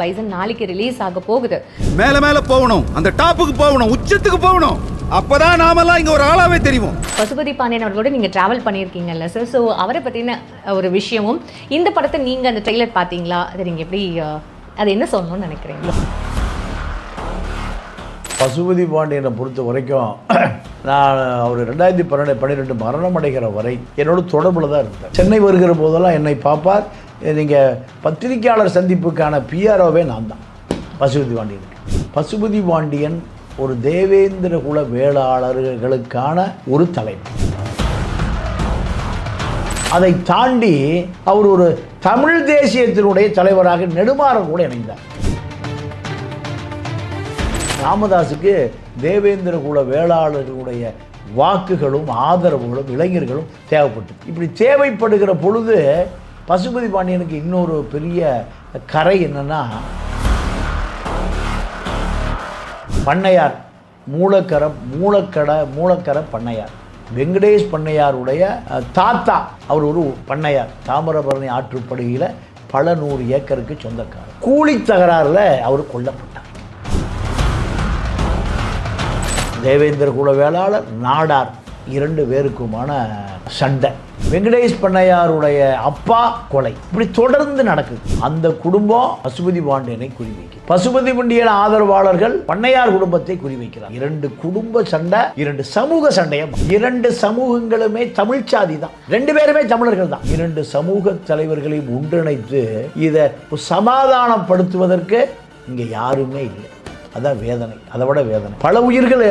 Bison நாளைக்கு release ஆக போகுது. மேல மேல போகணும். அந்த டாப்புக்கு போகணும். உச்சத்துக்கு போகணும். அப்பதான் நாமெல்லாம் இங்க ஒரு ஆளாவே தெரியும் பசுபதி பாண்டியன் அவர்களோட நீங்க டிராவல் பண்ணியிருக்கீங்கல்ல சார் ஸோ அவரை பத்தின ஒரு விஷயமும் இந்த படத்தை நீங்க அந்த ட்ரெய்லர் பார்த்தீங்களா? அதை நீங்க எப்படி அது என்ன சொல்லணும்னு நினைக்கிறீங்க? பசுபதி பாண்டியனை பொறுத்த வரைக்கும் நான் அவர் ரெண்டாயிரத்தி பன்னெண்டு பன்னிரெண்டு மரணம் அடைகிற வரை என்னோட தொடர்பில் தான் இருந்தேன். சென்னை வருகிற போதெல்லாம் என்னை பார்ப்பார். நீங்கள் பத்திரிக்கையாளர் சந்திப்புக்கான பிஆர்ஓவே நான் தான் பசுபதி பாண்டியனுக்கு. பசுபதி பாண்டியன் ஒரு தேவேந்திர குல வேளாளர்களுக்கான ஒரு தலைவர். அதை தாண்டி அவர் ஒரு தமிழ் தேசியத்தினுடைய தலைவராக நெடுமாறன் கூட இணைந்தார். ராமதாஸுக்கு தேவேந்திர குல வேளாளர்களுடைய வாக்குகளும் ஆதரவுகளும் இளைஞர்களும் தேவைப்பட்டு இப்படி தேவைப்படுகிற பொழுது பசுபதி பாண்டியனுக்கு இன்னொரு பெரிய கரை என்னன்னா பண்ணையார் மூலக்கர மூலக்கடை மூலக்கர பண்ணையார். வெங்கடேஷ் பண்ணையாருடைய தாத்தா அவர் ஒரு பண்ணையார். தாமிரபரணி ஆற்றுப்படுகையில் பல நூறு ஏக்கருக்கு சொந்தக்காரர். கூலி தகராறில் அவர் கொல்லப்பட்டார். தேவேந்திர குல வேளாளர் நாடார் இரண்டு பேருக்குமான சண்டை. வெங்கடேஷ் பண்ணையாருடைய அப்பா கொலை. இப்படி தொடர்ந்து நடக்குது. அந்த குடும்பம் பசுபதி பாண்டியனை குறிவைக்கும் பசுபதி பாண்டியன் ஆதரவாளர்கள் பண்ணையார் குடும்பத்தை குறிவைக்கிறார். இரண்டு குடும்ப சண்டை இரண்டு சமூக சண்டையம். இரண்டு சமூகங்களுமே தமிழ் சாதி தான். ரெண்டு பேருமே தமிழர்கள் தான். இரண்டு சமூக தலைவர்களையும் ஒன்றிணைத்து இதை சமாதானப்படுத்துவதற்கு இங்கே யாருமே இல்லை. அதான் வேதனை. அதை விட வேதனை. பல உயிர்கள்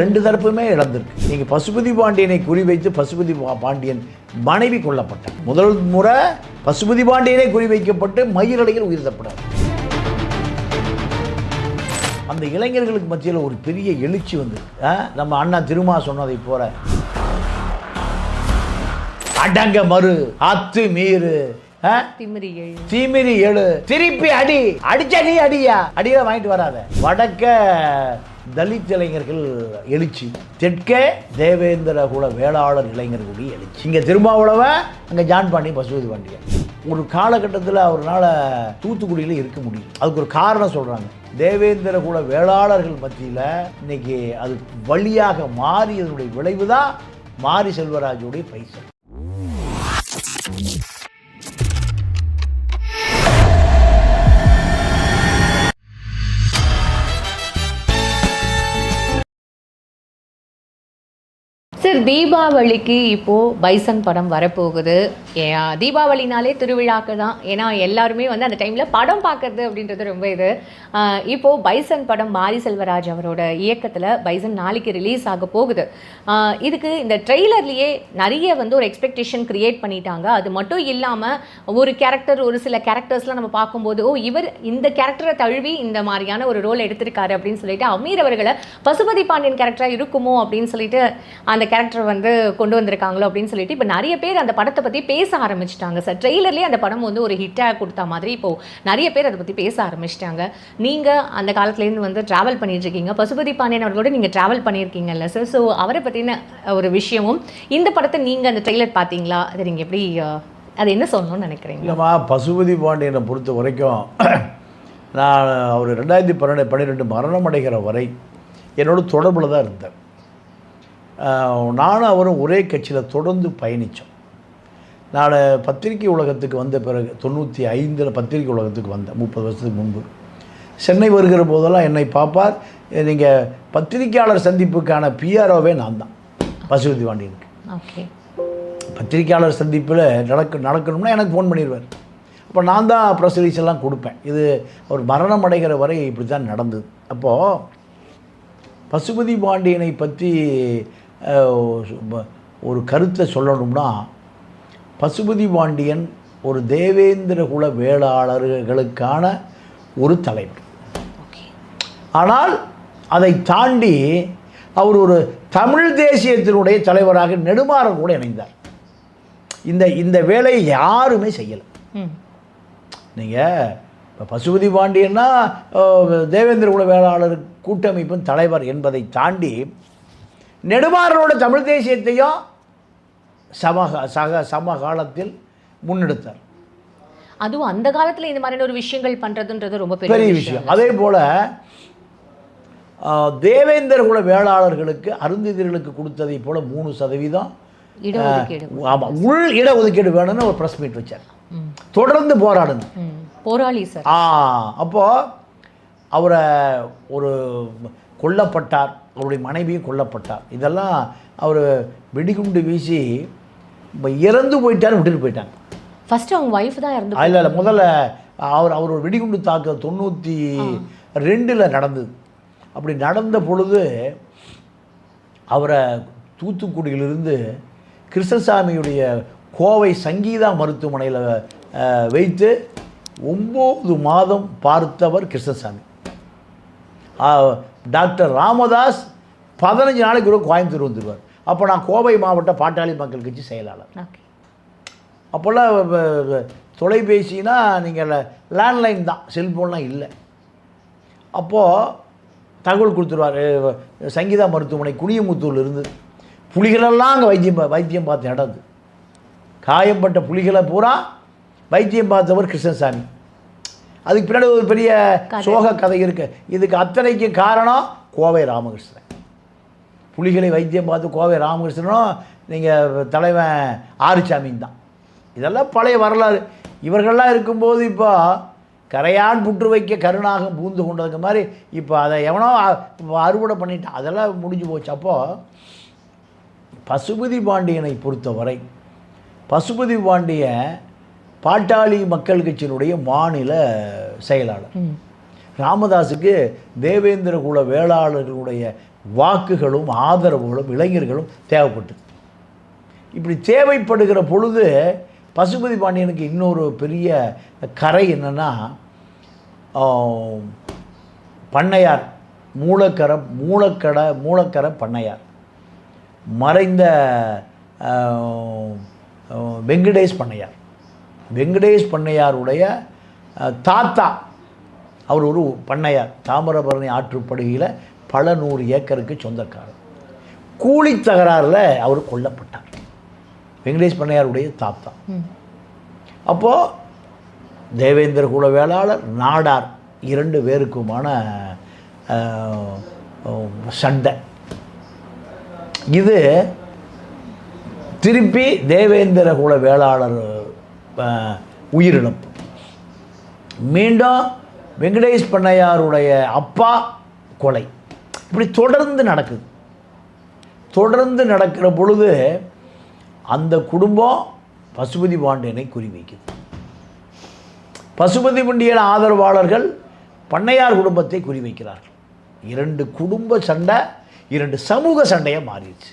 ரெண்டு தரப்புமே இழந்திருக்கு. நீங்க பசுபதி பாண்டியனை குறிவைத்து பசுபதி பாண்டியன் மனைவி கொல்லப்பட்டார். முதல் முறை பசுபதி பாண்டியனை குறிவைக்கப்பட்டு மயிரடையில் உயிர் தப்பினார். அந்த இளைஞர்களுக்கு மத்தியில் ஒரு பெரிய எழுச்சி வந்து நம்ம அண்ணா திருமா சொன்னதை போல. அடங்க மறு அத்து மீறு? திமிரி எழு. திருப்பி அடி. அடிச்ச நீ அடியா? அடியில வாங்கிட்டு வராத. வடக்க தலித் இளைஞர்கள் எழுச்சி. தெற்கே தேவேந்திர குல வேளாளர் இளைஞர்களுடைய எழுச்சி. இங்க திருமாவளவன் அங்க ஜான் பாண்டி பசுபதி பாண்டியன். ஒரு காலகட்டத்தில் அவரால் தூத்துக்குடியில் இருக்க முடியும். அதுக்கு ஒரு காரணம் சொல்றாங்க. தேவேந்திர குல வேளாளர்கள் மத்தியில் இன்னைக்கு அது வழியாக மாறியதனுடைய விளைவு தான் மாரி செல்வராஜுடைய பைசல். சார் தீபாவளிக்கு இப்போது பைசன் படம் வரப்போகுது. தீபாவளினாலே திருவிழாக்கு தான். ஏன்னா எல்லாருமே வந்து அந்த டைமில் படம் பார்க்கறது அப்படின்றது ரொம்ப இது. இப்போது இப்போ பைசன் படம் மாரி செல்வராஜ் அவரோட இயக்கத்தில் பைசன் நாளைக்கு ரிலீஸ் ஆக போகுது. இதுக்கு இந்த ட்ரெய்லர்லேயே நிறைய வந்து ஒரு எக்ஸ்பெக்டேஷன் க்ரியேட் பண்ணிட்டாங்க. அது மட்டும் இல்லாமல் ஒரு கேரக்டர் ஒரு சில கேரக்டர்ஸ்லாம் நம்ம பார்க்கும்போது ஓ இவர் இந்த கேரக்டரை தழுவி இந்த மாதிரியான ஒரு ரோல் எடுத்திருக்காரு அப்படின்னு சொல்லிட்டு அமீர் அவர்களை பசுபதி பாண்டியன் கேரக்டராக இருக்குமோ அப்படின்னு சொல்லிட்டு அந்த கேரக்டர் வந்து கொண்டு வந்திருக்காங்களோ அப்படின்னு சொல்லிட்டு இப்போ நிறைய பேர் அந்த படத்தை பற்றி பேச ஆரம்பிச்சிட்டாங்க. சார் ட்ரெய்லர்லேயே அந்த படம் வந்து ஒரு ஹிட்டாக கொடுத்த மாதிரி இப்போது நிறைய பேர் அதை பற்றி பேச ஆரம்பிச்சிட்டாங்க. நீங்கள் அந்த காலத்துலேருந்து வந்து ட்ராவல் பண்ணிட்டுருக்கீங்க பசுபதி பாண்டியன் அவர்களோட நீங்கள் ட்ராவல் பண்ணியிருக்கீங்கல்ல சார் ஸோ அவரை பற்றின ஒரு விஷயமும் இந்த படத்தை நீங்கள் அந்த ட்ரெய்லர் பார்த்தீங்களா? அதை நீங்கள் எப்படி அதை அது என்ன சொல்லணும்னு நினைக்கிறீங்க? இல்லைம்மா பசுபதி பாண்டியனை பொறுத்த வரைக்கும் நான் அவர் ரெண்டாயிரத்தி பன்னெண்டு பன்னிரெண்டு மரணம் அடைகிற வரை என்னோட தொடர்பில் தான் இருந்தேன். நானும் அவரும் ஒரே கட்சியில் தொடர்ந்து பயணித்தோம் நான் பத்திரிகை உலகத்துக்கு வந்த பிறகு தொண்ணூற்றி ஐந்தில் பத்திரிகை உலகத்துக்கு வந்தேன் முப்பது வருஷத்துக்கு முன்பு. சென்னை வருகிற போதெல்லாம் என்னை பார்ப்பார். நீங்கள் பத்திரிகையாளர் சந்திப்புக்கான பிஆர்ஓவே நான் தான். பசுபதி பாண்டியனுக்கு. ஓகே. பத்திரிக்கையாளர் சந்திப்பில் நடக்க நடக்கணும்னா எனக்கு ஃபோன் பண்ணிடுவார் அப்போ நான் தான் ப்ரெஸ் ரிலீஸ் எல்லாம் கொடுப்பேன். இது அவர் மரணம் அடைகிற வரை இப்படி தான் நடந்தது. அப்போது பசுபதி பாண்டியனை பற்றி ஒரு கருத்தை சொல்லணும்னா பசுபதி பாண்டியன் ஒரு தேவேந்திர குல வேளாளர்களுக்கான ஒரு தலைவர். ஆனால் அதை தாண்டி அவர் ஒரு தமிழ் தேசியத்தினுடைய தலைவராக நெடுமாறன் கூட இணைந்தார். இந்த இந்த வேலையை யாருமே செய்யலை. நீங்கள் இப்போ பசுபதி பாண்டியன்னா தேவேந்திர குல வேளாளர் கூட்டமைப்பின் தலைவர் என்பதை தாண்டி நெடுமாறனோட தமிழ் தேசியத்தையும் சம சக சமகாலத்தில் முன்னெடுத்தார். அதுவும் அந்த காலத்துல இந்த மாதிரியான ஒரு விஷயங்கள் பண்றதுன்றது ரொம்ப பெரிய விஷயம். அதே போல் தேவேந்திர குல வேளாளர்களுக்கு அருந்ததியர்களுக்கு கொடுத்ததை போல மூணு சதவீதம் ஆமாம் உள் இடஒதுக்கீடு வேணும்னு ஒரு ப்ரெஸ் மீட் வச்சார். தொடர்ந்து போராடுங்க. ம். போராளி சார். ஆ அப்போது அவரை ஒரு கொல்லப்பட்டார் அவருடைய மனைவியும் கொல்லப்பட்டார். இதெல்லாம் அவர் வெடிகுண்டு வீசி இறந்து போயிட்டாரு விட்டுட்டு போயிட்டாங்க. ஃபர்ஸ்ட் அவங்க ஒய்ஃப் தான் இறந்து இல்லை இல்லை முதல்ல அவர் அவர் ஒரு வெடிகுண்டு தாக்க தொண்ணூற்றி ரெண்டில் நடந்தது. அப்படி நடந்த பொழுது அவரை தூத்துக்குடியிலிருந்து கிருஷ்ணசாமியுடைய கோவை சங்கீதா மருத்துவமனையில் வைத்து ஒம்பது மாதம் பார்த்தவர் கிருஷ்ணசாமி. டாக்டர் ராமதாஸ் பதினஞ்சு நாளைக்கு ஒரு கோயம்புத்தூர் வந்துடுவார் அப்போ நான் கோவை மாவட்ட பாட்டாளி மக்கள் கட்சி செயலாளர். அப்போல்லாம் தொலைபேசினா நீங்கள் லேண்ட்லைன் தான் செல்ஃபோன்லாம் இல்லை. அப்போது தகவல் கொடுத்துருவார் சங்கீதா மருத்துவமனை குனியமுத்தூர்ல இருந்து. புலிகளெல்லாம் அங்கே வைத்தியம் வைத்தியம் பார்த்த இடம் அது காயம்பட்ட புலிகளை பூரா வைத்தியம் பார்த்தவர் கிருஷ்ணசாமி. அதுக்கு பின்னாடி ஒரு பெரிய சோக கதை இருக்கு. இதுக்கு அத்தனைக்கு காரணம் கோவை ராமகிருஷ்ணன். புலிகளை வைத்தியம் பார்த்து கோவை ராமகிருஷ்ணனும் நீங்கள் தலைவன் ஆறுசாமியும் தான். இதெல்லாம் பழைய வரலாறு. இவர்கள்லாம் இருக்கும்போது இப்போ கரையான் புற்று வைக்க கருணாகம் பூந்து கொண்டதுக்கு மாதிரி இப்போ அதை எவனோ அறுவடை பண்ணிட்டான். அதெல்லாம் முடிஞ்சு போச்சு. அப்போது பசுபதி பாண்டியனை பொறுத்தவரை பசுபதி பாண்டியன் பாட்டாளி மக்கள் கட்சியினுடைய மாநில செயலாளர். ராமதாஸுக்கு தேவேந்திர குல வேளாளர்களுடைய வாக்குகளும் ஆதரவுகளும் இளைஞர்களும் தேவைப்பட்டது. இப்படி தேவைப்படுகிற பொழுது பசுபதி பாண்டியனுக்கு இன்னொரு பெரிய கரை என்னன்னா பண்ணையார் மூலக்கர மூலக்கடை மூலக்கர பண்ணையார். மறைந்த வெங்கடேஷ் பண்ணையார். வெங்கடேஷ் பண்ணையாருடைய தாத்தா. அவர் ஒரு பண்ணையார். தாமிரபரணி ஆற்றுப்படுகையில் பல நூறு ஏக்கருக்கு சொந்தக்காரர். கூலி தகராறில் அவர் கொல்லப்பட்டார். வெங்கடேஷ் பண்ணையாருடைய தாத்தா. அப்போது தேவேந்திர குல வேளாளர் நாடார் இரண்டு பேருக்குமான சண்டை. இது திருப்பி தேவேந்திர குல வேளாளர் உயிரிழப்பு. மீண்டும் வெங்கடேஷ் பண்ணையாருடைய அப்பா கொலை. இப்படி தொடர்ந்து நடக்குது. தொடர்ந்து நடக்கிற பொழுது அந்த குடும்பம் பசுபதி பாண்டியனை குறிவைக்குது. பசுபதி பாண்டியன் ஆதரவாளர்கள் பண்ணையார் குடும்பத்தை குறிவைக்கிறார்கள். இரண்டு குடும்ப சண்டை இரண்டு சமூக சண்டையாக மாறிடுச்சு.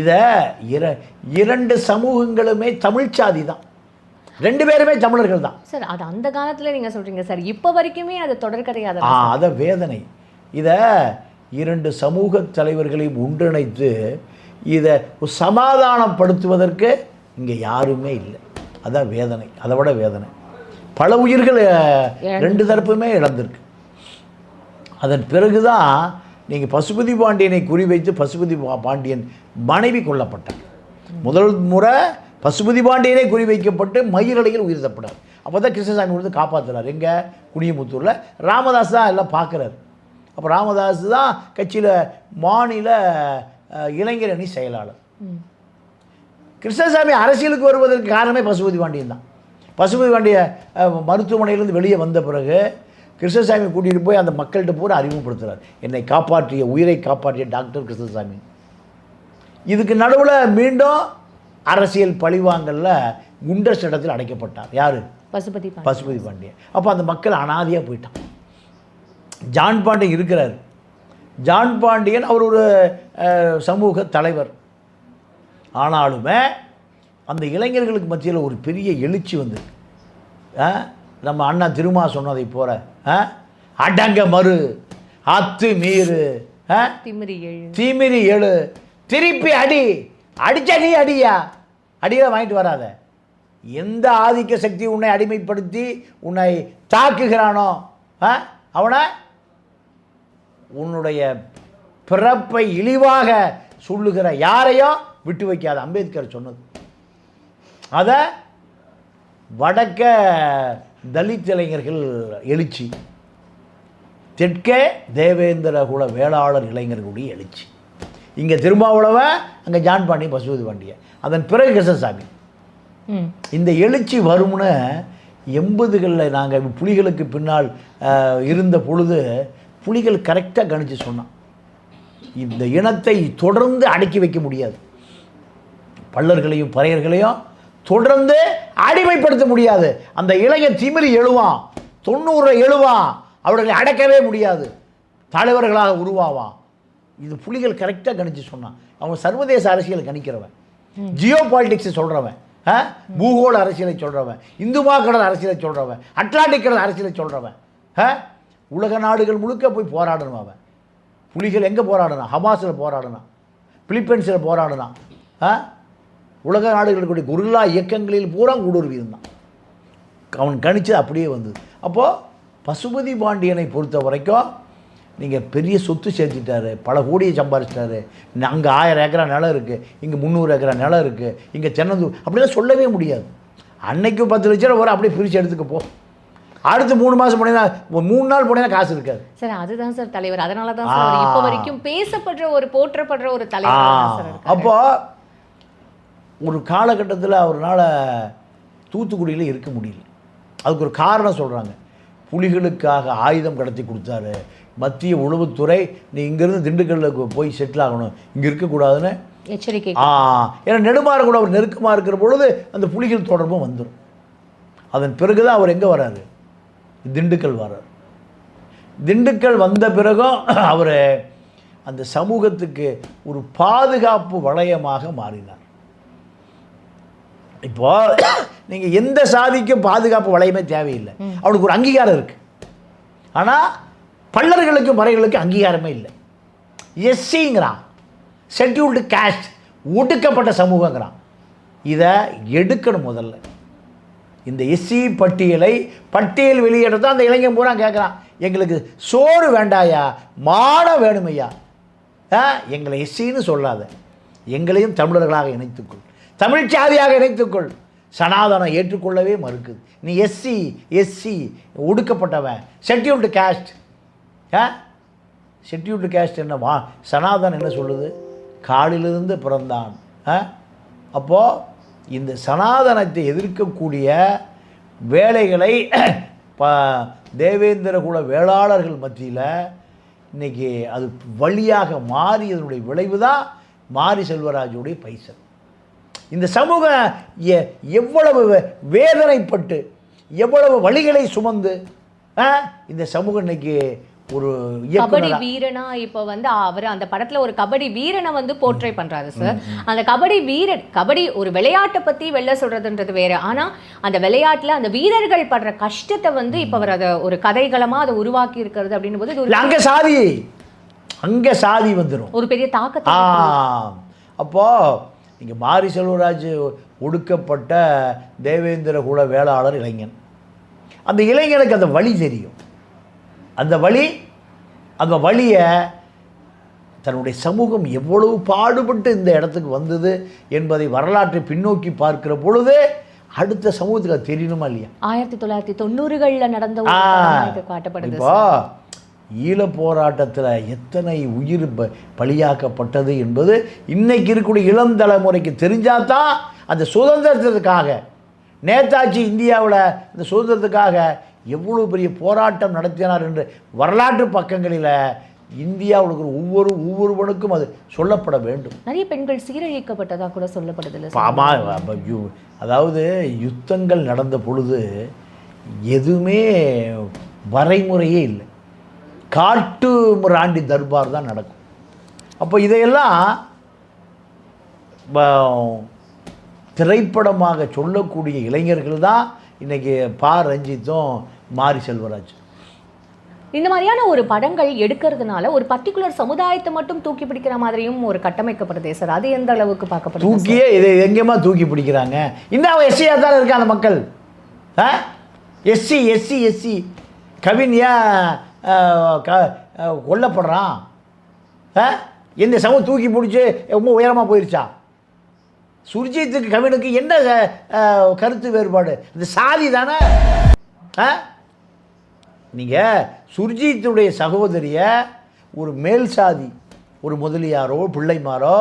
இதை இர இரண்டு சமூகங்களுமே தமிழ் சாதி தான் ரெண்டு பேருமே தமிழர்கள் தான் சார் அது அந்த காலத்துல நீங்க சொல்றீங்க சார். இப்போ வரைக்குமே அது தொடர்கதையா ஆ அத வேதனை. இதை இரண்டு சமூக தலைவர்களையும் ஒன்றிணைத்து இதை சமாதானப்படுத்துவதற்கு இங்கே யாருமே இல்லை. அதான் வேதனை. அதை விட வேதனை. பல உயிர்கள் ரெண்டு தரப்புமே இழந்திருக்கு. அதன் பிறகுதான் நீங்கள் பசுபதி பாண்டியனை குறிவைத்து பசுபதி பா- பாண்டியன் மனைவி கொல்லப்பட்டார். முதல் முறை பசுபதி பாண்டியனை குறிவைக்கப்பட்டு மயிரலையில் உயிர் தப்பினார் அப்போ தான் கிருஷ்ணசாமி வந்து காப்பாற்றுறார் எங்கே? குனியமுத்தூரில். ராமதாஸ் தான் எல்லாம் பார்க்குறாரு அப்போ ராமதாஸ் தான் கட்சியில் மாநில இளைஞர் அணி செயலாளர். கிருஷ்ணசாமி அரசியலுக்கு வருவதற்கு காரணமே பசுபதி பாண்டியன் தான். பசுபதி பாண்டிய மருத்துவமனையிலிருந்து வெளியே வந்த பிறகு கிருஷ்ணசாமி கூட்டிகிட்டு போய் அந்த மக்கள்கிட்ட பூரா அறிமுகப்படுத்துகிறார் என்னை காப்பாற்றிய உயிரை காப்பாற்றிய டாக்டர் கிருஷ்ணசாமி. இதுக்கு நடுவில் மீண்டும் அரசியல் பழிவாங்கல்ல குண்டர் இடத்தில் அடைக்கப்பட்டார். யார்? பசுபதி. பசுபதி பாண்டியன். அப்போ அந்த மக்கள் அனாதையாக போயிட்டான். ஜான் பாண்டியன் இருக்கிறார். ஜான் பாண்டியன் அவர் ஒரு சமூக தலைவர். ஆனாலுமே அந்த இளைஞர்களுக்கு மத்தியில் ஒரு பெரிய எழுச்சி வந்து நம்ம அண்ணா திருமா சொன்னதை போல? அடங்க மறு. அத்து மீறு? திமிரி எழு தீமிரி திருப்பி அடி. அடிச்சா நீ அடியா? அடியில வாங்கிட்டு வராத. எந்த ஆதிக்க சக்தி உன்னை அடிமைப்படுத்தி உன்னை தாக்குகிறானோ? அவனை? உன்னுடைய பிறப்பை இழிவாக சொல்லுகிற யாரையும் விட்டு வைக்காத. அம்பேத்கர் சொன்னது. அதை வடக்க தலித் இளைஞர்கள் எழுச்சி. தெற்கே தேவேந்திர குல வேளாளர் இளைஞர்களுடைய எழுச்சி. இங்கே திருமாவளவன் அங்கே ஜான் பாண்டியன் பசுபதி பாண்டியன். அதன் பிறகு கிருஷ்ணசாமி. இந்த எழுச்சி வரும்னு எண்பதுகளில் நாங்கள் புலிகளுக்கு பின்னால் இருந்த பொழுது புலிகள் கரெக்டாக கணிச்சு சொன்னான். இந்த இனத்தை தொடர்ந்து அடக்கி வைக்க முடியாது. பல்லர்களையும் பறையர்களையும் தொடர்ந்து அடிமைப்படுத்த முடியாது. அந்த இளைஞன் திமிரி எழுவான். தொண்ணூறில் எழுவான். அவர்களை அடக்கவே முடியாது. தலைவர்களாக உருவாவான். இது புலிகள் கரெக்டாக கணிச்சு சொன்னான். அவன் சர்வதேச அரசியல் கணிக்கிறவன். ஜியோ பாலிடிக்ஸ் சொல்கிறவன் பூகோள அரசியலை சொல்கிறவன் இந்து கடல் அரசியலை சொல்கிறவன் அட்லாண்டிக் கடல் அரசியலை சொல்கிறவன் உலக நாடுகள் முழுக்க போய் போராடணும் அவன். புலிகள் எங்கே போராடினான்? ஹமாஸில் போராடினான். பிலிப்பைன்ஸில் போராடினான். உலக நாடுகளுடைய குருல்லா இயக்கங்களில் பூரா ஊடுருவி இருந்தான். அவன் கணிச்சது அப்படியே வந்தது. அப்போது பசுபதி பாண்டியனை பொறுத்த வரைக்கும் நீங்கள் பெரிய சொத்து சேர்த்துட்டாரு பல கோடியை சம்பாரிச்சிட்டாரு. அங்கே ஆயிரம் ஏக்கரா நிலம் இருக்குது இங்கே முந்நூறு ஏக்கரா நிலம் இருக்குது இங்கே சென்னந்தூர் அப்படிலாம் சொல்லவே முடியாது. அன்னைக்கு பத்து லட்ச ரூபா வரும் அப்படியே பிரித்து எடுத்துக்க போ. அடுத்து மூணு மாதம் போனீங்கன்னா மூணு நாள் போனீங்கன்னா காசு இருக்காது. சார் அதுதான் சார் தலைவர். அதனால தான் இப்போ வரைக்கும் பேசப்படுற ஒரு போற்றப்படுற ஒரு தலைவர் தான் சார் இருக்காரு. அப்போ ஒரு காலகட்டத்தில் அவரால் தூத்துக்குடியில் இருக்க முடியல. அதுக்கு ஒரு காரணம் சொல்கிறாங்க புலிகளுக்காக ஆயுதம் கடத்தி கொடுத்தாரு. மத்திய உளவுத்துறை நீ இங்கேருந்து திண்டுக்கல்லுக்கு போய் செட்டில் ஆகணும். இங்கே இருக்கக்கூடாதுன்னு எச்சரிக்கை. ஆ ஏன்னா நெடுமாற கூட அவர் நெருக்கமாக இருக்கிற பொழுது அந்த புலிகள் தொடர்பும் வந்துடும் அதன் பிறகு தான் அவர் எங்கே வராரு? திண்டுக்கல் வரார். திண்டுக்கல் வந்த பிறகும் அவர் அந்த சமூகத்துக்கு ஒரு பாதுகாப்பு வளையமாக மாறினார். இப்போ நீங்க எந்த சாதிக்கும் பாதுகாப்பு வளையமே தேவையில்லை. அவனுக்கு ஒரு அங்கீகாரம் இருக்கு. ஆனா பல்லர்களுக்கு மறைகளுக்கு அங்கீகாரமே இல்லை. எஸ்சிங்கிறான். ஷெட்யூல்டு காஸ்ட் ஒடுக்கப்பட்ட சமூகங்கிறான். இதை எடுக்கணும் முதல்ல. இந்த எஸ்சி பட்டியலை பட்டியல் வெளியிடத்தான் அந்த இளைஞன் பூரா கேட்குறான் எங்களுக்கு சோறு வேண்டாயா? மானம் வேணுமையா? எங்களை எஸ்சின்னு சொல்லாத. எங்களையும் தமிழர்களாக இணைத்துக்கொள். தமிழ்ச்சாதியாக இணைத்துக்கொள். சனாதனம் ஏற்றுக்கொள்ளவே மறுக்குது. நீ எஸ்சி எஸ்சி ஒடுக்கப்பட்டவன். ஷெட்யூல்டு கேஸ்ட் ஆ? ஷெட்யூல்டு கேஸ்ட் என்ன? வா சனாதன் என்ன சொல்லுது? காலிலிருந்து பிறந்தான். ஆ? அப்போது இந்த சனாதனத்தை எதிர்க்கக்கூடிய வேலைகளை ப தேவேந்திர குல வேளாளர்கள் மத்தியில் இன்னைக்கு அது வழியாக மாறியதனுடைய விளைவு தான் மாரி செல்வராஜுடைய பைசல். இந்த சமூகம் எவ்வளவு வேதனைப்பட்டு எவ்வளவு வழிகளை சுமந்து இந்த சமூகம் இன்னைக்கு ஒரு கபடி வீரனா இப்ப வந்து அவர் அந்த படத்துல ஒரு கபடி வீரனை வந்து போர்ட்ரை பண்றாரு சார் அந்த கபடி வீரன் கபடி ஒரு விளையாட்டை பத்தி வெளில சொல்றதுன்றது வேற. ஆனா அந்த விளையாட்டுல அந்த வீரர்கள் படுற கஷ்டத்தை வந்து இப்ப அவர் அதை ஒரு கதைகளமா அதை உருவாக்கி இருக்கிறது அப்படின்னும் போது அங்க சாதி அங்க சாதி வந்துடும் ஒரு பெரிய தாக்கத்தை அப்போ இங்க மாரி செல்வராஜ் ஒடுக்கப்பட்ட தேவேந்திர குல வேளாளர் இளைஞன். அந்த இளைஞனுக்கு அந்த வழி தெரியும். அந்த வழி அந்த வழியை தன்னுடைய சமூகம் எவ்வளவு பாடுபட்டு இந்த இடத்துக்கு வந்தது என்பதை வரலாற்றை பின்னோக்கி பார்க்கிற பொழுது அடுத்த சமூகத்துக்கு அது தெரியணுமா இல்லையா? ஆயிரத்தி தொள்ளாயிரத்தி தொண்ணூறுகள்ல நடந்த காட்டப்படுது இப்போ ஈழப் போராட்டத்தில் எத்தனை உயிர் ப- பலியாக்கப்பட்டது என்பது இன்னைக்கு இருக்கக்கூடிய இளம் தலைமுறைக்கு தெரிஞ்சாதான் அந்த சுதந்திரத்திற்காக நேதாஜி இந்தியாவில் இந்த சுதந்திரத்துக்காக எவ்வளவு பெரிய போராட்டம் நடத்தினார் என்று வரலாற்று பக்கங்களில் இந்தியாவில் இருக்கிற ஒவ்வொரு ஒவ்வொருவனுக்கும் அது சொல்லப்பட வேண்டும். நிறைய பெண்கள் சீரழிக்கப்பட்டதா கூட சொல்லப்படுது இல்ல ஆமா, அப்ப யு- அதாவது யுத்தங்கள் நடந்த பொழுது எதுவுமே வரைமுறையே இல்லை. காட்டு மிராண்டி தர்பார் தான் நடக்கும். அப்போ இதையெல்லாம் திரைப்படமாக சொல்லக்கூடிய இளைஞர்கள் தான் இன்னைக்கு பா. ரஞ்சித்தும் மாரி செல்வராஜ். இந்த மாதிரியான ஒரு படங்கள் எடுக்கிறதுனால ஒரு பர்டிகுலர் சமுதாயத்தை மட்டும் தூக்கி பிடிக்கிற மாதிரியும் ஒரு கட்டமைக்கப்படுதே சார்? அது எந்த அளவுக்கு பார்க்கப்படுது தூக்கியே இதை எங்கேயுமா தூக்கி பிடிக்கிறாங்க? இன்னும் அவன் எஸ்சியாக தான் இருக்கான் அந்த மக்கள்? ஆ? எஸ்சி எஸ்சி எஸ்சி கவின் ஏன் கொல்லப்படுறான். ஆ இந்த சமூகம் தூக்கி பிடிச்சி ரொம்ப உயரமாக போயிடுச்சா சுர்ஜித்துக்கு கவினுக்கு என்ன கருத்து வேறுபாடு? இந்த சாதி தானே? ஆ நீங்கள் சுர்ஜித்துடைய சகோதரியை ஒரு மேல் சாதி ஒரு முதலியாரோ பிள்ளைமாரோ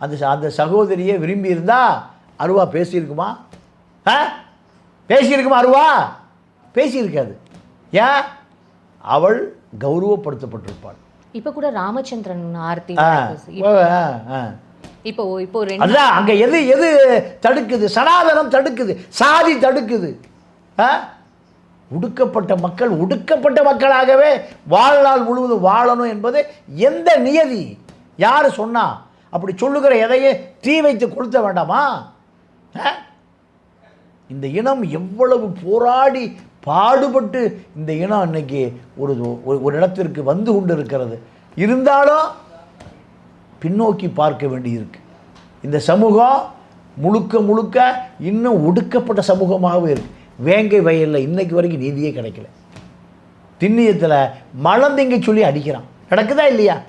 அந்த அந்த சகோதரியை விரும்பி இருந்தால் அருவா பேசியிருக்குமா? ஆ பேசியிருக்குமா அருவா? பேசியிருக்காது. ஏன்? அவள் கௌரவப்படுத்தப்பட்டிருப்பாள். இப்ப கூட ராமச்சந்திரன் ஆர்த்தி இப்போ. இப்போ அதுதான் அங்கே எது எது தடுக்குது? சனாதனம் தடுக்குது. சாதி தடுக்குது. ஒடுக்கப்பட்ட மக்கள் ஒடுக்கப்பட்ட மக்களாகவே வாழ்நாள் முழுவதும் வாழணும் என்பது எந்த நியதி? யார் சொன்னா? அப்படி சொல்லுகிற எதையே தீ வைத்து கொளுத்த வேண்டாமா? இந்த இனம் எவ்வளவு போராடி பாடுபட்டு இந்த இனம் இன்னைக்கு ஒரு ஒரு- ஒரு இடத்திற்கு வந்து கொண்டு இருக்கிறது இருந்தாலும் பின்னோக்கி பார்க்க வேண்டியிருக்கு. இந்த சமூகம் முழுக்க முழுக்க இன்னும் ஒடுக்கப்பட்ட சமூகமாகவே இருக்குது வேங்கை வயலில் இன்றைக்கு வரைக்கும் நீதியே கிடைக்கல. திண்ணியத்தில் மலந்திங்க சொல்லி அடிக்கிறான். நடக்குதா இல்லையா?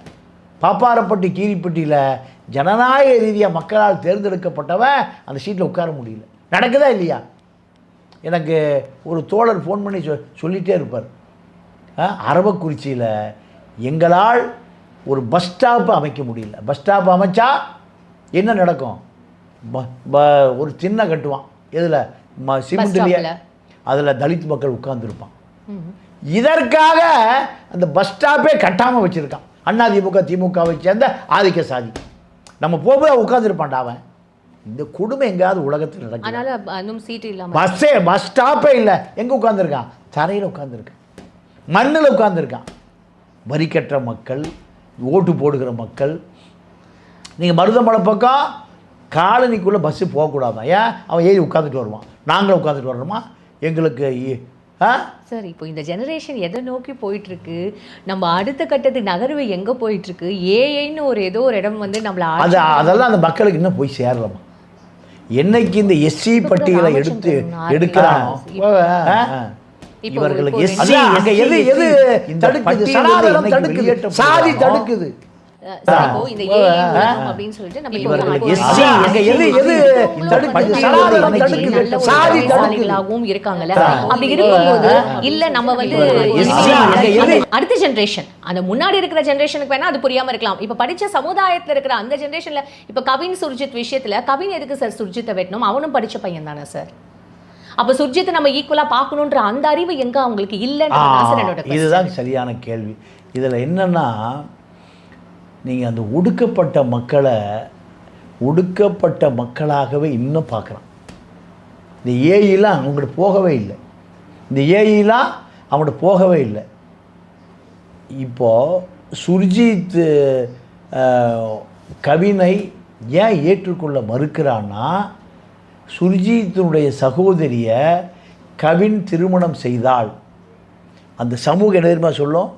பாப்பாரப்பட்டி கீரிப்பட்டியில் ஜனநாயக ரீதியாக மக்களால் தேர்ந்தெடுக்கப்பட்டவன் அந்த சீட்டில் உட்கார முடியல. நடக்குதா இல்லையா? எனக்கு ஒரு தோழர் ஃபோன் பண்ணி சொ சொல்லிகிட்டே இருப்பார். அரவக்குறிச்சியில் எங்களால் ஒரு பஸ் ஸ்டாப் அமைக்க முடியல. பஸ் ஸ்டாப் அமைச்சா என்ன நடக்கும்? ஒரு சின்ன கட்டுவான். எதில்? ம சிமெண்ட்லேயே. அதில் தலித் மக்கள் உட்கார்ந்துருப்பான். ம். இதற்காக அந்த பஸ் ஸ்டாப்பே கட்டாமல் வச்சுருக்கான். அண்ணா திமுக திமுகவை சேர்ந்த ஆதிக்க சாதி. நம்ம போகும்போது உட்காந்துருப்பான்டா அவன். இந்த கொடுமை எங்கேயாவது உலகத்தில் நடக்கும் அதனால இன்னும் சீட் இல்லாம. பஸ்ஸே பஸ் ஸ்டாப்பே இல்லை. எங்கே உட்காந்துருக்கான் தரையில் உட்காந்துருக்கான் மண்ணில் உட்காந்துருக்கான் வரி கட்டுற மக்கள் ஓட்டு போடுகிற மக்கள். நீங்கள் மருதமலை பக்கம் காலனிக்குள்ளே பஸ்ஸு போகக்கூடாதான் ஏன்? அவன் ஏறி உட்காந்துட்டு வருவான். நாங்களும் உட்காந்துட்டு வர்றோமா? எங்களுக்கு சார் இப்போ இந்த ஜெனரேஷன் எதை நோக்கி போயிட்டு இருக்கு நம்ம அடுத்த கட்டத்துக்கு நகர்வு எங்க போயிட்டு இருக்கு ஏஐன்னு ஒரு ஏதோ ஒரு இடம் வந்து நம்மள அதெல்லாம் அந்த மக்களுக்கு இன்னும் போய் சேரலமா என்னைக்கு இந்த எஸ்சி பட்டியலை எடுத்து எடுக்கிறானோ? இவர்களுக்கு எஸ்சி எது எது தடுக்குது? சாதி தடுக்குது. இந்த அப்படின்னு சொல்லிட்டு நம்ம சாதி இருக்காங்கல்ல? அப்படி இருக்கும்போது இல்ல நம்ம வந்து அடுத்த ஜெனரேஷன் அந்த முன்னாடி இருக்கிற ஜெனரேஷனுக்கு வேணா அது புரியாம இருக்கலாம். இப்ப படிச்ச சமுதாயத்துல இருக்கிற அந்த ஜெனரேஷன்ல இப்ப கவின் சுர்ஜித் விஷயத்துல கவின் எதுக்கு சார் சுர்ஜித்தை வெட்டணும்? அவனும் படிச்ச பையன் தானே சார் அப்ப சுர்ஜித்தை நம்ம ஈக்குவலா பார்க்கணுன்ற அந்த அறிவு எங்க அவங்களுக்கு question. இதுதான் சரியான கேள்வி. இதில் என்னன்னா நீங்கள் அந்த ஒடுக்கப்பட்ட மக்களை ஒடுக்கப்பட்ட மக்களாகவே இன்னும் பார்க்குறான் இந்த ஏஇலாம் அவங்கள்ட்ட போகவே இல்லை. இந்த ஏஇலாம் அவங்கள்ட்ட போகவே இல்லை. இப்போது சுர்ஜித் கவினை ஏன் ஏற்றுக்கொள்ள மறுக்கிறான்னா சுர்ஜித்தினுடைய சகோதரியை கவின் திருமணம் செய்தால் அந்த சமூக நேர்மா சொல்லும்?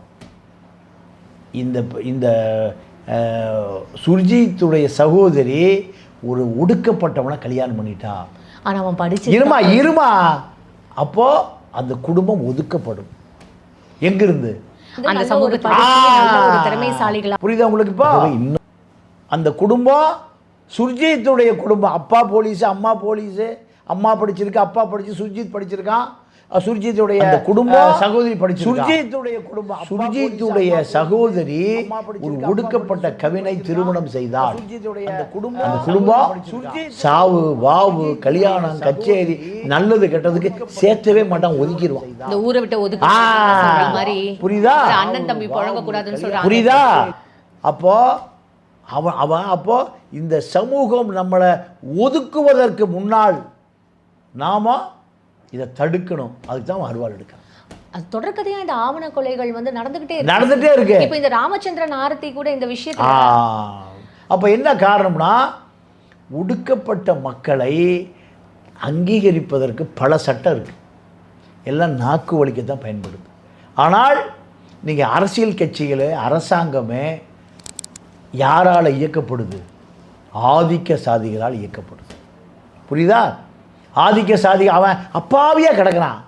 இந்த இந்த சுர்ஜித்துடைய சகோதரி ஒரு ஒடுக்கப்பட்டவனை கல்யாணம் பண்ணிட்டா. ஆனா அவன் படிச்சு இருமா இருமா. அப்போ அந்த குடும்பம் ஒதுக்கப்படும். எங்கிருந்து? அந்த திறமைசாலிகளா புரியுதா உங்களுக்கு இப்போ? இன்னும் அந்த குடும்பம் சுர்ஜித்துடைய குடும்பம் அப்பா போலீஸ் அம்மா போலீஸ் அம்மா படிச்சிருக்கு அப்பா படிச்சு சுர்ஜித் படிச்சிருக்கான். சுர்ஜித்துடைய அந்த குடும்பம் சகோதரி படிச்சு சுர்ஜித்துடைய குடும்பம் சுர்ஜித்துடைய சகோதரி ஒரு ஒடுக்கப்பட்ட கவினை திருமணம் செய்தார். அந்த குடும்பம் அந்த குடும்பம் சாவு வாவு கல்யாணம் கச்சேரி நல்லது கெட்டதுக்கு சேர்த்தவே மாட்டான் ஒதுக்கிடுவான். இந்த ஊரை விட்டு ஒதுக்கு புரியுதா? அண்ணன் தம்பி புழங்க கூடாதுன்னு புரியுதா? அப்போ அவன் அவன் அப்போ இந்த சமூகம் நம்மளை ஒதுக்குவதற்கு முன்னால் நாம இதை தடுக்கணும். அதுக்கு தான் அருவாள் எடுக்கணும் அது தொடர்கதையா இந்த ஆவண கொலைகள் வந்து நடந்துகிட்டே இருக்கு. நடந்துட்டே இருக்கு. இப்போ இந்த ராமச்சந்திரன் ஆரத்தி கூட இந்த ஆ. விஷயத்துல அப்போ என்ன காரணம்னா ஒடுக்கப்பட்ட மக்களை அங்கீகரிப்பதற்கு பல சட்டம் இருக்கு. எல்லாம் நாக்கு வலிக்க தான் பயன்படுது. ஆனால் நீங்கள் அரசியல் கட்சிகளே அரசாங்கமே யாரால் இயக்கப்படுது? ஆதிக்க சாதிகளால் இயக்கப்படுது. புரியுதா? ஆதிக்க சாதி அவன் அப்பாவியாக கிடக்குறான்.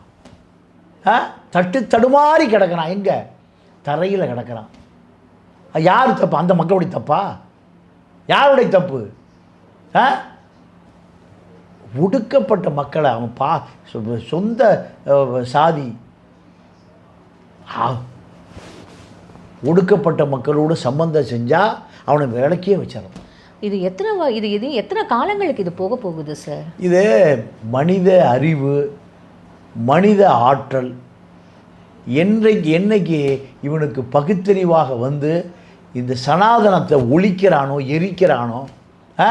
ஆ? தட்டு தடுமாறி கிடக்கிறான். எங்கே? தரையில் கிடக்கிறான். யார் தப்பு? அந்த மக்களுடைய தப்பா? யாருடைய தப்பு? ஆ? ஒடுக்கப்பட்ட மக்களை அவன் பா சொ- சொந்த சாதி ஆ, ஒடுக்கப்பட்ட மக்களோடு சம்பந்தம் செஞ்சால் அவனை வேலைக்கே வச்சிடறான் இது எத்தனை இது இது எத்தனை காலங்களுக்கு இது போக போகுது சார் இது மனித அறிவு மனித ஆற்றல் என்றைக்கு என்னைக்கு இவனுக்கு பகுத்தறிவாக வந்து இந்த சனாதனத்தை ஒழிக்கிறானோ எரிக்கிறானோ ஆ?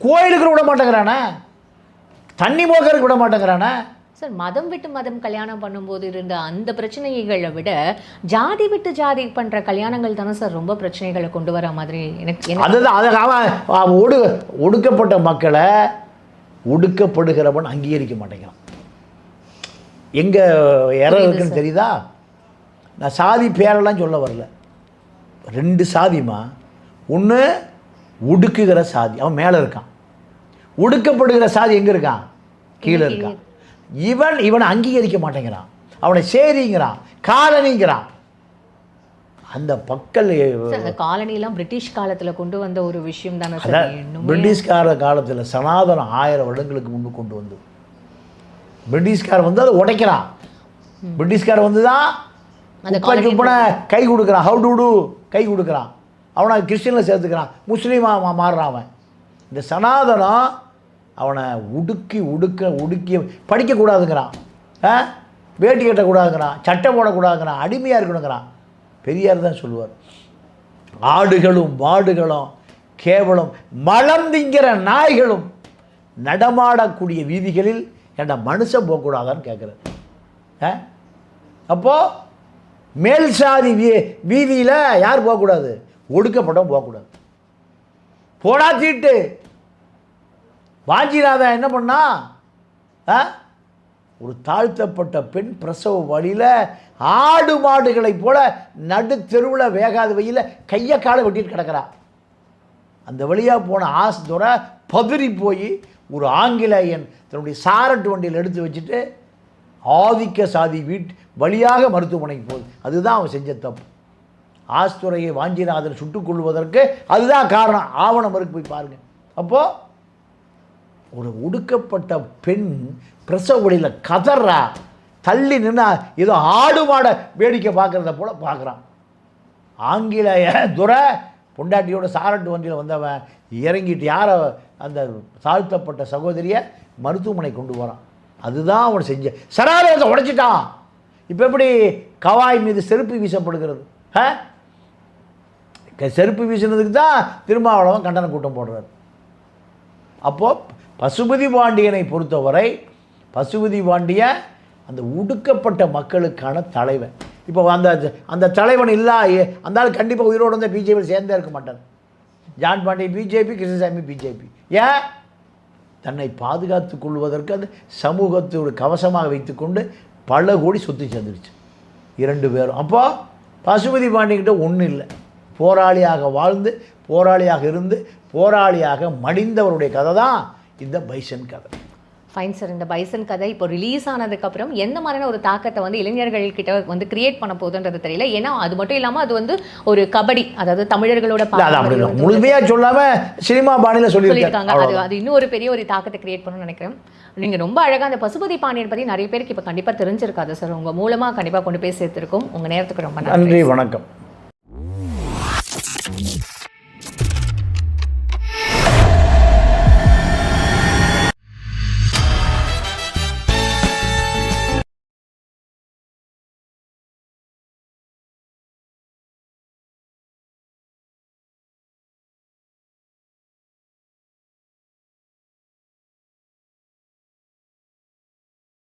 கோயிலுக்கு விட மாட்டேங்கிறானே? தண்ணி மோக்கருக்கு விட மாட்டேங்கிறானே? சார் மதம் விட்டு மதம் கல்யாணம் பண்ணும்போது இருந்த அந்த பிரச்சனைகளை விட ஜாதி விட்டு ஜாதி பண்ற கல்யாணங்கள் தானே சார் ரொம்ப பிரச்சனைகளை கொண்டு வர மாதிரி எனக்கு அதுதான் அதை அவன் அவன் ஒடு ஒடுக்கப்பட்ட மக்களை ஒடுக்கப்படுகிறவன் அங்கீகரிக்க மாட்டேங்கிறான். எங்கே இடம் இருக்குன்னு தெரியுதா? நான் சாதி பேரெல்லாம் சொல்ல வரல. ரெண்டு சாதிமா ஒன்று ஒடுக்குகிற சாதி அவன் மேலே இருக்கான். ஒடுக்கப்படுகிற சாதி எங்கே இருக்கான்? கீழே இருக்கான். இவன் இவனை அங்கீகரிக்க மாட்டேங்கிறான். அவனை சேரிங்கிறான் காலனிங்கிறான். அந்த மக்கள் சார், அந்த காலனி எல்லாம் பிரிட்டிஷ் காலத்துல கொண்டு வந்த ஒரு விஷயம் தானே பிரிட்டிஷ்கார காலத்தில் சனாதனம் ஆயிரம் வருடங்களுக்கு முன்பு கொண்டு வந்து பிரிட்டிஷ்கார் வந்து அதை உடைக்கிறான். பிரிட்டிஷ்கார் வந்து தான் கை கொடுக்குறான். ஹவு டு டூ கை கொடுக்குறான். அவனை கிறிஸ்டினில் சேர்த்துக்கிறான். முஸ்லீமாக மாறுறான் அவன். இந்த சனாதனம் அவனை உடுக்கி உடுக்க உடுக்கி படிக்கக்கூடாதுங்கிறான். ஆ? வேட்டி கட்டக்கூடாதுங்கிறான். சட்டை போடக்கூடாதுங்கிறான். அடிமையாக இருக்கணுங்கிறான். பெரியார் தான் சொல்லுவார் ஆடுகளும் மாடுகளும் கேவலம் மலம் திங்கிற நாய்களும் நடமாடக்கூடிய வீதிகளில் என்ன மனுஷன் போகக்கூடாதான்னு கேட்குறாரு. ஆ? அப்போது மேல் சாதி வீ வீதியில் யார் போகக்கூடாது? ஒடுக்கப்பட்டவன் போகக்கூடாது. போடா தீட்டு வாஞ்சிநாதன் என்ன பண்ணா? ஆ? ஒரு தாழ்த்தப்பட்ட பெண் பிரசவ வழியில் ஆடு மாடுகளைப் போல நடு தெருவில் வேகாத வெயில கையை காலை வெட்டிட்டு கிடக்கிறா. அந்த வழியாக போன ஆஸ்துரை பதறி போய் ஒரு ஆங்கிலேயன் தன்னுடைய சாரட்டு வண்டியில் எடுத்து வச்சுட்டு ஆதிக்க சாதி வீட் வழியாக மருத்துவமனைக்கு போகுது. அதுதான் அவன் செஞ்ச தப்பு. ஆஸ்துறையை வாஞ்சிநாதன் சுட்டுக் கொள்வதற்கு அதுதான் காரணம். ஆவணம் இருக்கு போய் பாருங்க. அப்போது ஒரு ஒடுக்கப்பட்ட பெண் பிரசவ வழியில் கதறா தள்ளி நின்னா ஏதோ ஆடு மாடை வேடிக்கை பார்க்குறத போல பார்க்குறான். ஆங்கிலேய துரை பொண்டாட்டியோட சாரட்டு வண்டியில் வந்தவன் இறங்கிட்டு யாரை அந்த தாழ்த்தப்பட்ட சகோதரியை மருத்துவமனை கொண்டு போகிறான் அதுதான் அவன் செஞ்ச சனாதனத்தை உடைச்சிட்டான். இப்போ எப்படி கவாய் மீது செருப்பு வீசப்படுகிறது? ஆ? க- செருப்பு வீசினதுக்கு தான் திருமாவளவன் கண்டன கூட்டம் போடுறாரு. அப்போது பசுபதி பாண்டியனை பொறுத்தவரை பசுபதி பாண்டியன் அந்த ஒடுக்கப்பட்ட மக்களுக்கான தலைவன். இப்போ அந்த அந்த தலைவன் இல்லா அந்த ஆள் கண்டிப்பாக உயிரோடு வந்து பிஜேபியில் சேர்ந்தே இருக்க மாட்டார். ஜான் பாண்டியன் பிஜேபி கிருஷ்ணசாமி பிஜேபி ஏன்? தன்னை பாதுகாத்து கொள்வதற்கு அந்த சமூகத்தோட கவசமாக வைத்துக்கொண்டு பல கோடி சொத்து சேர்ந்துருச்சு. இரண்டு பேரும். அப்போ பசுபதி பாண்டியன்கிட்ட ஒன்றும் இல்லை. போராளியாக வாழ்ந்து போராளியாக இருந்து போராளியாக மடிந்தவருடைய கதை தான் இந்த பைசன் கதை. ஃபைன் சார் இந்த பைசன் கதை இப்போ ரிலீஸ் ஆனதுக்கு அப்புறம் எந்த மாதிரியான ஒரு தாக்கத்தை வந்து இளைஞர்கள் கிட்ட வந்து கிரியேட் பண்ண போகுதுன்றது தெரியல. ஏன்னா அது மட்டும் இல்லாம அது வந்து ஒரு கபடி அதாவது தமிழர்களோட முழுமையாக சொல்லாமல் சினிமா பாணியில் சொல்லியிருக்காங்க. அது அது இன்னும் ஒரு பெரிய ஒரு தாக்கத்தை கிரியேட் பண்ணணும்னு நினைக்கிறேன். நீங்க ரொம்ப அழகா அந்த பசுபதி பாண்டியன் பத்தி நிறைய பேருக்கு இப்போ கண்டிப்பா தெரிஞ்சிருக்காது சார் உங்க மூலமா கண்டிப்பா கொண்டு போய் சேர்த்திருக்கோம். உங்க நேரத்துக்கு ரொம்ப நன்றி வணக்கம்.